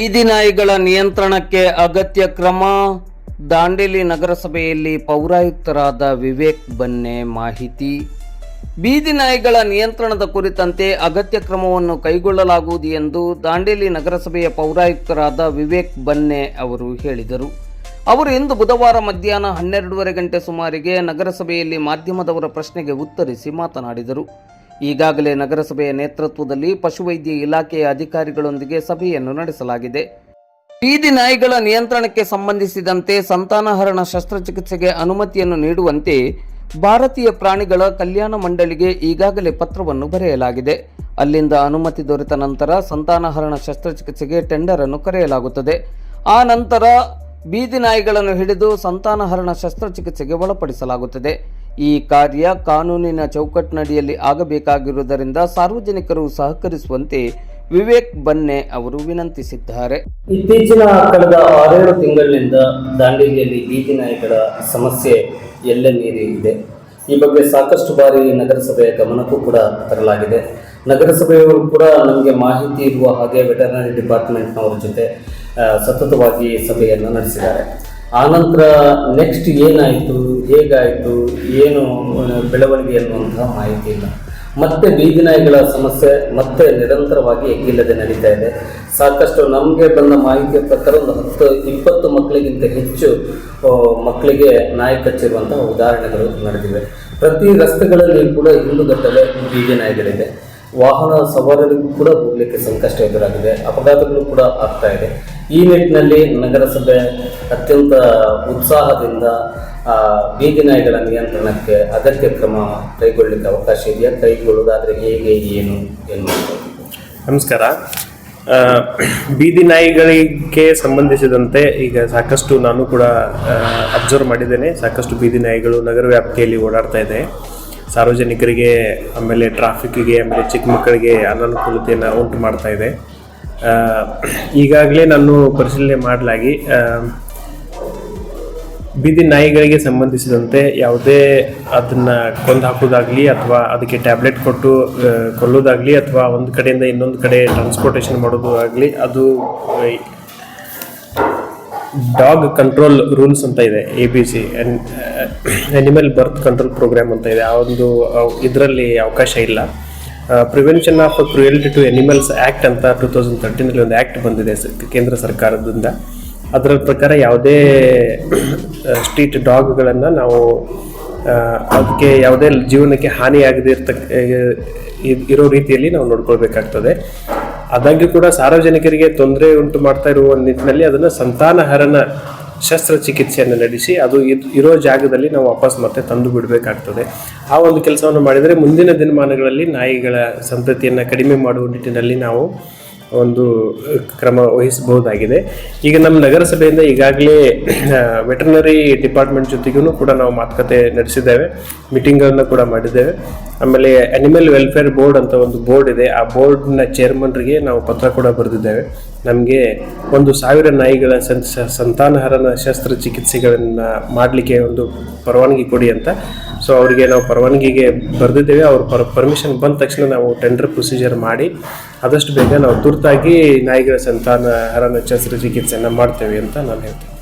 ಬೀದಿ ನಾಯಿಗಳ ನಿಯಂತ್ರಣಕ್ಕೆ ಅಗತ್ಯ ಕ್ರಮ? ದಾಂಡೇಲಿ ನಗರಸಭೆಯಲ್ಲಿ ಪೌರಾಯುಕ್ತರಾದ ವಿವೇಕ್ ಬನ್ನೆ ಮಾಹಿತಿ. ಬೀದಿ ನಾಯಿಗಳ ನಿಯಂತ್ರಣದ ಕುರಿತಂತೆ ಅಗತ್ಯ ಕ್ರಮವನ್ನು ಕೈಗೊಳ್ಳಲಾಗುವುದು ಎಂದು ದಾಂಡೇಲಿ ನಗರಸಭೆಯ ಪೌರಾಯುಕ್ತರಾದ ವಿವೇಕ್ ಬನ್ನೆ ಅವರು ಹೇಳಿದರು. ಅವರು ಇಂದು ಬುಧವಾರ ಮಧ್ಯಾಹ್ನ ಹನ್ನೆರಡೂವರೆ ಗಂಟೆ ಸುಮಾರಿಗೆ ನಗರಸಭೆಯಲ್ಲಿ ಮಾಧ್ಯಮದವರ ಪ್ರಶ್ನೆಗೆ ಉತ್ತರಿಸಿ ಮಾತನಾಡಿದರು. ಈಗಾಗಲೇ ನಗರಸಭೆಯ ನೇತೃತ್ವದಲ್ಲಿ ಪಶುವೈದ್ಯ ಇಲಾಖೆಯ ಅಧಿಕಾರಿಗಳೊಂದಿಗೆ ಸಭೆಯನ್ನು ನಡೆಸಲಾಗಿದೆ. ಬೀದಿ ನಾಯಿಗಳ ನಿಯಂತ್ರಣಕ್ಕೆ ಸಂಬಂಧಿಸಿದಂತೆ ಸಂತಾನಹರಣ ಶಸ್ತ್ರಚಿಕಿತ್ಸೆಗೆ ಅನುಮತಿಯನ್ನು ನೀಡುವಂತೆ ಭಾರತೀಯ ಪ್ರಾಣಿಗಳ ಕಲ್ಯಾಣ ಮಂಡಳಿಗೆ ಈಗಾಗಲೇ ಪತ್ರವನ್ನು ಬರೆಯಲಾಗಿದೆ. ಅಲ್ಲಿಂದ ಅನುಮತಿ ದೊರೆತ ನಂತರ ಸಂತಾನಹರಣ ಶಸ್ತ್ರಚಿಕಿತ್ಸೆಗೆ ಟೆಂಡರ್ ಅನ್ನು ಕರೆಯಲಾಗುತ್ತದೆ. ಆ ನಂತರ ಬೀದಿ ನಾಯಿಗಳನ್ನು ಹಿಡಿದು ಸಂತಾನಹರಣ ಶಸ್ತ್ರಚಿಕಿತ್ಸೆಗೆ ಒಳಪಡಿಸಲಾಗುತ್ತದೆ. ಈ ಕಾರ್ಯ ಕಾನೂನಿನ ಚೌಕಟ್ಟಿನಡಿಯಲ್ಲಿ ಆಗಬೇಕಾಗಿರುವುದರಿಂದ ಸಾರ್ವಜನಿಕರು ಸಹಕರಿಸುವಂತೆ ವಿವೇಕ್ ಬನ್ನೆ ಅವರು ವಿನಂತಿಸಿದ್ದಾರೆ. ಇತ್ತೀಚಿನ ಕಳೆದ ಆರೇಳು ತಿಂಗಳಿನಿಂದ ದಾಂಡೇಲಿಯಲ್ಲಿ ಬೀದಿ ನಾಯಿಗಳ ಸಮಸ್ಯೆ ಎಲ್ಲ ಮೀರಿ ಇದೆ. ಈ ಬಗ್ಗೆ ಸಾಕಷ್ಟು ಬಾರಿ ನಗರಸಭೆಯ ಗಮನಕ್ಕೂ ಕೂಡ ತರಲಾಗಿದೆ. ನಗರಸಭೆಯವರು ಕೂಡ ನಮಗೆ ಮಾಹಿತಿ ಇರುವ ಹಾಗೆ ವೆಟರ್ನರಿ ಡಿಪಾರ್ಟ್ಮೆಂಟ್ನವರ ಜೊತೆ ಸತತವಾಗಿ ಸಭೆಯನ್ನು ನಡೆಸಿದ್ದಾರೆ. ಆನಂತರ ನೆಕ್ಸ್ಟ್ ಏನಾಯಿತು, ಹೇಗಾಯಿತು, ಏನು ಬೆಳವಣಿಗೆ ಅನ್ನುವಂತಹ ಮಾಹಿತಿ ಇಲ್ಲ. ಮತ್ತೆ ಬೀದಿ ನಾಯಿಗಳ ಸಮಸ್ಯೆ ಮತ್ತೆ ನಿರಂತರವಾಗಿ ಎಗ್ಗಿಲ್ಲದೆ ನಡೀತಾ ಇದೆ. ಸಾಕಷ್ಟು ನಮಗೆ ಬಂದ ಮಾಹಿತಿಯ ಪ್ರಕಾರ ಒಂದು ಹತ್ತು, ಇಪ್ಪತ್ತು ಮಕ್ಕಳಿಗಿಂತ ಹೆಚ್ಚು ಮಕ್ಕಳಿಗೆ ನಾಯಿ ಕಚ್ಚಿರುವಂತಹ ಉದಾಹರಣೆಗಳು ನಡೆದಿವೆ. ಪ್ರತಿ ರಸ್ತೆಗಳಲ್ಲಿ ಕೂಡ ಹಿಂದುಗಟ್ಟಲೆ ಬೀದಿ ನಾಯಿಗಳಿದೆ ವಾಹನ ಸವಾರರಿಗೂ ಕೂಡ ಹೋಗಲಿಕ್ಕೆ ಸಂಕಷ್ಟ ಎದುರಾಗಿದೆ ಅಪಘಾತಗಳು ಕೂಡ ಆಗ್ತಾ ಇದೆ. ಈ ನಿಟ್ಟಿನಲ್ಲಿ ನಗರಸಭೆ ಅತ್ಯಂತ ಉತ್ಸಾಹದಿಂದ ಆ, ಬೀದಿ ನಾಯಿಗಳ ನಿಯಂತ್ರಣಕ್ಕೆ ಅಗತ್ಯ ಕ್ರಮ ಕೈಗೊಳ್ಳಲಿಕ್ಕೆ ಅವಕಾಶ ಇದೆಯಾ? ಕೈಗೊಳ್ಳೋದಾದರೆ ಹೇಗೆ ಏನು ಎನ್ನುವುದು ನಮಸ್ಕಾರ. ಬೀದಿ ನಾಯಿಗಳಿಗೆ ಸಂಬಂಧಿಸಿದಂತೆ ಈಗ ಸಾಕಷ್ಟು ನಾನು ಕೂಡ ಅಬ್ಸರ್ವ್ ಮಾಡಿದ್ದೇನೆ. ಸಾಕಷ್ಟು ಬೀದಿ ನಾಯಿಗಳು ನಗರ ವ್ಯಾಪ್ತಿಯಲ್ಲಿ ಓಡಾಡ್ತಾ ಇದೆ. ಸಾರ್ವಜನಿಕರಿಗೆ, ಆಮೇಲೆ ಟ್ರಾಫಿಕ್ಕಿಗೆ ಆಮೇಲೆ ಚಿಕ್ಕ ಮಕ್ಕಳಿಗೆ ಅನನುಕೂಲತೆಯನ್ನು ಉಂಟು ಮಾಡ್ತಾ ಇದೆ. ಈಗಾಗಲೇ ನಾನು ಪರಿಶೀಲನೆ ಮಾಡಲಾಗಿ ಬೀದಿ ನಾಯಿಗಳಿಗೆ ಸಂಬಂಧಿಸಿದಂತೆ ಯಾವುದೇ ಅದನ್ನು ಕೊಂದು ಹಾಕೋದಾಗಲಿ ಅಥವಾ ಅದಕ್ಕೆ ಟ್ಯಾಬ್ಲೆಟ್ ಕೊಟ್ಟು ಕೊಲ್ಲೋದಾಗಲಿ ಅಥವಾ ಒಂದು ಕಡೆಯಿಂದ ಇನ್ನೊಂದು ಕಡೆ ಟ್ರಾನ್ಸ್ಪೋರ್ಟೇಷನ್ ಮಾಡೋದು ಆಗಲಿ ಅದು ಡಾಗ್ ಕಂಟ್ರೋಲ್ ರೂಲ್ಸ್ ಅಂತ ಇದೆ A B C animal birth control programme ಅಂತ ಇದೆ. ಆ ಒಂದು ಇದರಲ್ಲಿ ಅವಕಾಶ ಇಲ್ಲ. Prevention of cruelty to animals act ಅಂತ ಟೂ ತೌಸಂಡ್ ತರ್ಟೀನಲ್ಲಿ ಒಂದು ಆ್ಯಕ್ಟ್ ಬಂದಿದೆ ಕೇಂದ್ರ ಸರ್ಕಾರದಿಂದ. ಅದರ ಪ್ರಕಾರ ಯಾವುದೇ ಸ್ಟ್ರೀಟ್ ಡಾಗ್ಗಳನ್ನು ನಾವು ಅದಕ್ಕೆ ಯಾವುದೇ ಜೀವನಕ್ಕೆ ಹಾನಿಯಾಗದೇ ಇರ್ತಕ್ಕ ಇರೋ ರೀತಿಯಲ್ಲಿ ನಾವು ನೋಡ್ಕೊಳ್ಬೇಕಾಗ್ತದೆ. ಆದಾಗ್ಯೂ ಕೂಡ ಸಾರ್ವಜನಿಕರಿಗೆ ತೊಂದರೆ ಉಂಟು ಮಾಡ್ತಾ ಇರುವ ನಿಟ್ಟಿನಲ್ಲಿ ಅದನ್ನು ಸಂತಾನಹರಣ ಶಸ್ತ್ರಚಿಕಿತ್ಸೆಯನ್ನು ನಡೆಸಿ ಅದು ಇರೋ ಜಾಗದಲ್ಲಿ ನಾವು ವಾಪಸ್ ಮತ್ತೆ ತಂದು ಬಿಡಬೇಕಾಗ್ತದೆ. ಆ ಒಂದು ಕೆಲಸವನ್ನು ಮಾಡಿದರೆ ಮುಂದಿನ ದಿನಮಾನಗಳಲ್ಲಿ ನಾಯಿಗಳ ಸಂತತಿಯನ್ನು ಕಡಿಮೆ ಮಾಡುವ ನಿಟ್ಟಿನಲ್ಲಿ ನಾವು ಒಂದು ಕ್ರಮ ವಹಿಸಬಹುದಾಗಿದೆ. ಈಗ ನಮ್ಮ ನಗರಸಭೆಯಿಂದ ಈಗಾಗಲೇ ವೆಟರ್ನರಿ ಡಿಪಾರ್ಟ್ಮೆಂಟ್ ಜೊತೆಗೂ ಕೂಡ ನಾವು ಮಾತುಕತೆ ನಡೆಸಿದ್ದೇವೆ. ಮೀಟಿಂಗ್ಗಳನ್ನು ಕೂಡ ಮಾಡಿದ್ದೇವೆ. ಆಮೇಲೆ ಅನಿಮಲ್ ವೆಲ್ಫೇರ್ ಬೋರ್ಡ್ ಅಂತ ಒಂದು ಬೋರ್ಡ್ ಇದೆ. ಆ ಬೋರ್ಡ್ನ ಚೇರ್ಮನ್ರಿಗೆ ನಾವು ಪತ್ರ ಕೂಡ ಬರೆದಿದ್ದೇವೆ. ನಮಗೆ ಒಂದು ಸಾವಿರ ನಾಯಿಗಳ ಸಂ ಸಂತಾನಹರನ ಸಂತಾನಹರಣ ಶಸ್ತ್ರಚಿಕಿತ್ಸೆಗಳನ್ನು ಮಾಡಲಿಕ್ಕೆ ಒಂದು ಪರವಾನಗಿ ಕೊಡಿ ಅಂತ. ಸೊ ಅವರಿಗೆ ನಾವು ಪರವಾನಗಿಗೆ ಬರೆದಿದ್ದೇವೆ. ಅವ್ರ ಪರ್, ಪರ್ಮಿಷನ್ ಬಂದ ತಕ್ಷಣ ನಾವು ಟೆಂಡರ್ ಪ್ರೊಸೀಜರ್ ಮಾಡಿ ಆದಷ್ಟು ಬೇಗ ನಾವು ತುರ್ತಾಗಿ ನಾಯಿಗಳ ಸಂತಾನಹರಣ ಶಸ್ತ್ರಚಿಕಿತ್ಸೆಯನ್ನು ಮಾಡ್ತೇವೆ ಅಂತ ನಾನು ಹೇಳ್ತೇನೆ.